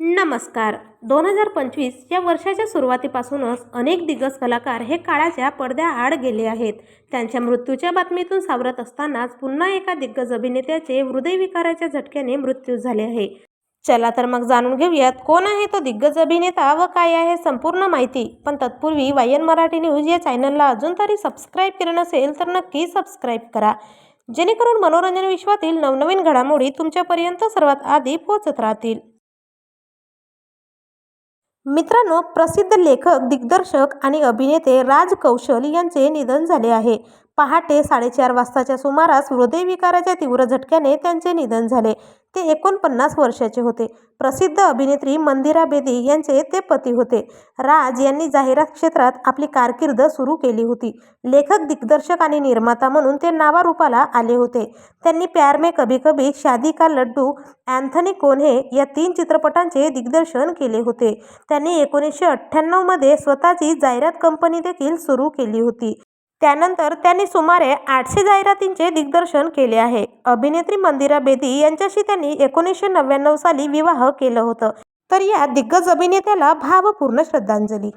नमस्कार. दोन हजार पंचवीस या वर्षाच्या सुरुवातीपासूनच अनेक दिग्गज कलाकार हे काळाच्या पडद्याआड गेले आहेत. त्यांच्या मृत्यूच्या बातमीतून सावरत असतानाच पुन्हा एका दिग्गज अभिनेत्याचे हृदयविकाराच्या झटक्याने मृत्यू झाले आहे. चला तर मग जाणून घेऊयात कोण आहे तो दिग्गज अभिनेता व काय आहे संपूर्ण माहिती. पण तत्पूर्वी वायन मराठी न्यूज या चॅनलला अजून तरी सबस्क्राईब केलं नसेल तर नक्की सबस्क्राईब करा. जेणेकरून मनोरंजन विश्वातील नवनवीन घडामोडी तुमच्यापर्यंत सर्वात आधी पोहोचत राहतील. मित्रांनो प्रसिद्ध लेखक दिग्दर्शक आणि अभिनेते राज कौशल यांचे निधन झाले आहे. पहाटे साडेचार वाजताच्या सुमारास हृदयविकाराच्या तीव्र झटक्याने त्यांचे निधन झाले. ते एकोणपन्नास वर्षाचे होते. प्रसिद्ध अभिनेत्री मंदिरा बेदी यांचे ते पती होते. राज यांनी जाहिरात क्षेत्रात आपली कारकीर्द सुरू केली होती. लेखक दिग्दर्शक आणि निर्माता म्हणून ते नावारूपाला आले होते. त्यांनी प्यार मे कभी कभी शादी का लड्डू अँथनी कोन्हे या तीन चित्रपटांचे दिग्दर्शन केले होते. त्यांनी एकोणीसशे अठ्ठ्याण्णवमध्ये स्वतःची जाहिरात कंपनी देखील सुरू केली होती. त्यानंतर त्यांनी सुमारे आठशे जाहिरातींचे दिग्दर्शन केले आहे. अभिनेत्री मंदिरा बेदी यांच्याशी त्यांनी एकोणीसशे नव्याण्णव साली विवाह केलं होतं. तर या दिग्गज अभिनेत्याला भावपूर्ण श्रद्धांजली.